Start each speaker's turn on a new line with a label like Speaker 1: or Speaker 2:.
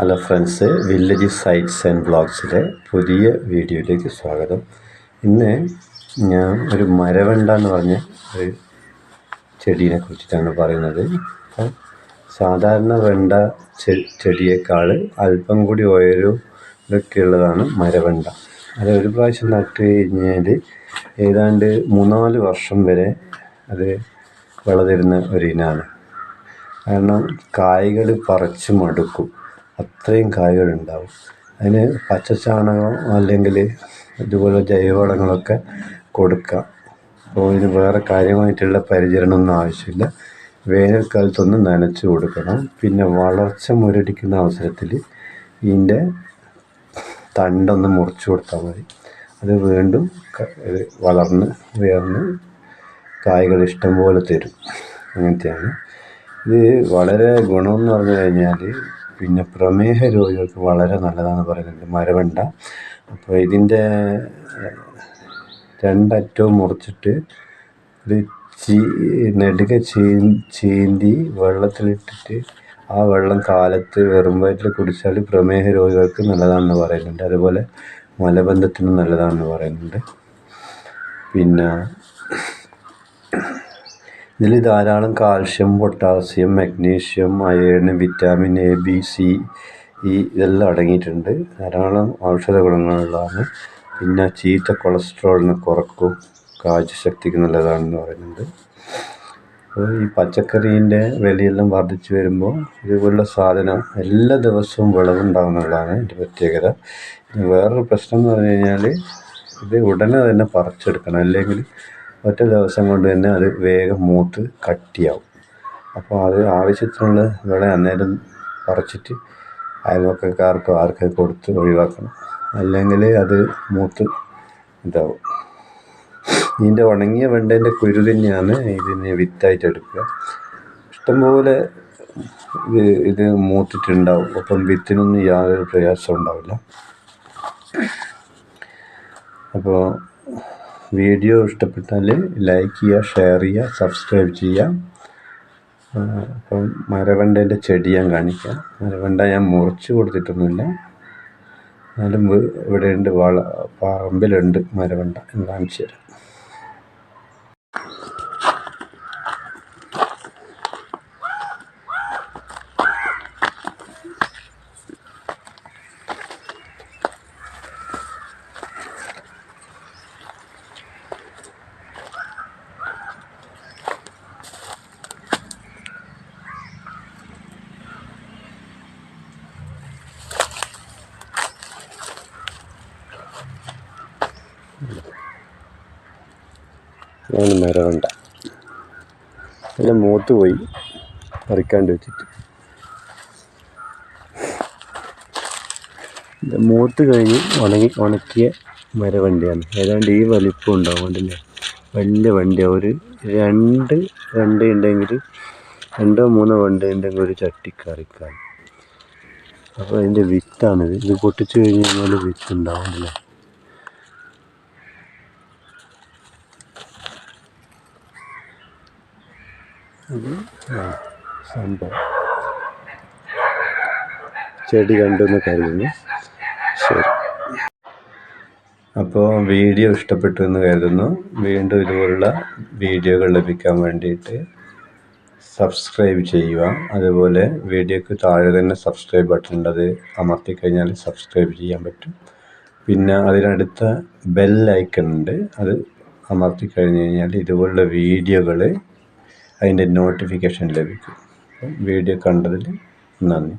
Speaker 1: Hello friends village sites and ബ്ലോഗ്സിലെ പുതിയ വീഡിയോയിലേക്ക് സ്വാഗതം. ഇന്ന് ഞാൻ ഒരു മരവെണ്ട എന്ന് പറഞ്ഞ ഒരു ചെടീനെ കുറിച്ചിട്ടാണ് പറയുന്നത്. അപ്പം സാധാരണ വെണ്ട ചെടിയേക്കാൾ അല്പം കൂടി ഉയരവും ഇതൊക്കെ ഉള്ളതാണ് മരവെണ്ട. അത് ഒരു പ്രാവശ്യം നട്ട് കഴിഞ്ഞാൽ ഏതാണ്ട് മൂന്നാൽ വർഷം വരെ അത് വളരുന്ന ഒരു ഇനമാണ് കാരണം കായ്കൾ പറിച്ച് മടുക്കും. അത്രയും കായ്കളുണ്ടാവും. അതിന് പച്ചച്ചാണകം അല്ലെങ്കിൽ ഇതുപോലെ ജൈവവളങ്ങളൊക്കെ കൊടുക്കുക അപ്പോൾ ഇതിന് വേറെ കാര്യമായിട്ടുള്ള പരിചരണമൊന്നും ആവശ്യമില്ല. വേനൽക്കാലത്തൊന്ന് നനച്ച് കൊടുക്കണം. പിന്നെ വളർച്ച മുരടിക്കുന്ന അവസരത്തിൽ ഇതിന്റെ തണ്ടൊന്ന് മുറിച്ചു കൊടുത്താൽ മതി. അത് വീണ്ടും വളർന്ന് ഉയർന്ന് കായ്കൾ ഇഷ്ടം പോലെ തരും. അങ്ങനത്തെയാണ്. ഇത് വളരെ ഗുണമെന്ന് പറഞ്ഞു കഴിഞ്ഞാൽ പിന്നെ പ്രമേഹ രോഗികൾക്ക് വളരെ നല്ലതാണ് പറയുന്നുണ്ട് മരവെണ്ട. അപ്പോൾ ഇതിന്റെ രണ്ടറ്റവും മുറിച്ചിട്ട് ഇത് ചീ നെടുക ചീന്തി വെള്ളത്തിലിട്ടിട്ട് ആ വെള്ളം കാലത്ത് വെറും വയറ്റിൽ കുടിച്ചാൽ പ്രമേഹ രോഗികൾക്ക് നല്ലതാണെന്ന് പറയുന്നുണ്ട്. അതുപോലെ മലബന്ധത്തിനും നല്ലതാണെന്ന് പറയുന്നുണ്ട്. പിന്നെ ഇതിൽ ധാരാളം calcium potassium magnesium iron vitamin A B C ഈ ഇതെല്ലാം അടങ്ങിയിട്ടുണ്ട്. ധാരാളം ഔഷധ ഗുണങ്ങളുള്ളതാണ്. പിന്നെ ചീത്ത കൊളസ്ട്രോളിനെ കുറക്കും കാഴ്ചശക്തിക്ക് നല്ലതാണെന്ന് പറയുന്നുണ്ട്. അപ്പോൾ ഈ പച്ചക്കറീന്റെ വിലയെല്ലാം വർദ്ധിച്ചു വരുമ്പോൾ ഇതുപോലുള്ള സാധനം എല്ലാ ദിവസവും വിളവുണ്ടാകുന്നുള്ളതാണ് എന്റെ പ്രത്യേകത. വേറൊരു പ്രശ്നം എന്ന് പറഞ്ഞു കഴിഞ്ഞാൽ ഇത് ഉടനെ തന്നെ പറിച്ചെടുക്കണം. അല്ലെങ്കിൽ ഒറ്റ ദിവസം കൊണ്ട് തന്നെ അത് വേഗം മൂത്ത് കട്ടിയാവും. അപ്പോൾ അത് ആവശ്യത്തിനുള്ള വിള അന്നേരം പറിച്ചിട്ട് അയൽവക്കക്കാർക്കോ ആർക്കൊക്കെ കൊടുത്ത് ഒഴിവാക്കണം. അല്ലെങ്കിൽ അത് മൂത്ത് ഇതാവും. ഇതിന്റെ ഉണങ്ങിയ വെണ്ടേന്റെ കുരു തന്നെയാണ് ഇതിനെ വിത്തായിട്ട് എടുക്കുക. ഇഷ്ടംപോലെ ഇത് ഇത് മൂത്തിട്ടുണ്ടാവും. അപ്പം വിത്തിനൊന്നും യാതൊരു പ്രയാസം ഉണ്ടാവില്ല. അപ്പോൾ വീഡിയോ ഇഷ്ടപ്പെട്ടാൽ ലൈക്ക് ചെയ്യുക ഷെയർ ചെയ്യുക സബ്സ്ക്രൈബ് ചെയ്യുക. അപ്പം മരവണ്ടേന്റെ ചെടി ഞാൻ കാണിക്കാം. മരവണ്ട ഞാൻ മുറിച്ച് കൊടുത്തിട്ടൊന്നുമില്ല. എന്നാലും ഇവിടെയുണ്ട് വള പറമ്പിലുണ്ട് മരവണ്ട. ഞാൻ കാണിച്ചു തരാം ഞാൻ മരവണ്ട എല്ലാം മൂത്ത് പോയി പറിക്കാണ്ട് വെച്ചിട്ട്. മൂത്ത് കഴിഞ്ഞ് ഉണങ്ങി ഉണക്കിയ മരവണ്ടിയാണ്. ഏതാണ്ട് ഈ വലിപ്പം ഉണ്ടാവും കണ്ടില്ലേ വലിയ വണ്ടിയാണ് ഒരു രണ്ട് വണ്ടി ഉണ്ടെങ്കിൽ രണ്ടോ മൂന്നോ വണ്ടി ഉണ്ടെങ്കിൽ ഒരു ചട്ടിക്കറിക്കാൻ അപ്പോൾ അതിന്റെ വിത്താണിത്. ഇത് പൊട്ടിച്ചു കഴിഞ്ഞ് കഴിഞ്ഞാൽ വിത്ത് ഉണ്ടാവും സംഭവം ചെടി കണ്ടെന്ന് കരുതുന്നു. ശരി. അപ്പോൾ വീഡിയോ ഇഷ്ടപ്പെട്ടു എന്ന് കരുതുന്നു. വീണ്ടും ഇതുപോലുള്ള വീഡിയോകൾ ലഭിക്കാൻ വേണ്ടിയിട്ട് സബ്സ്ക്രൈബ് ചെയ്യുക. അതുപോലെ വീഡിയോക്ക് താഴെ തന്നെ സബ്സ്ക്രൈബ് ബട്ടൺ അത് അമർത്തി കഴിഞ്ഞാൽ സബ്സ്ക്രൈബ് ചെയ്യാൻ പറ്റും. പിന്നെ അതിനടുത്ത ബെൽ ഐക്കൺ ഉണ്ട്. അത് അമർത്തി കഴിഞ്ഞ് കഴിഞ്ഞാൽ ഇതുപോലുള്ള വീഡിയോകൾ അതിന്റെ നോട്ടിഫിക്കേഷൻ ലഭിക്കും. വീഡിയോ കണ്ടതിൽ നന്ദി.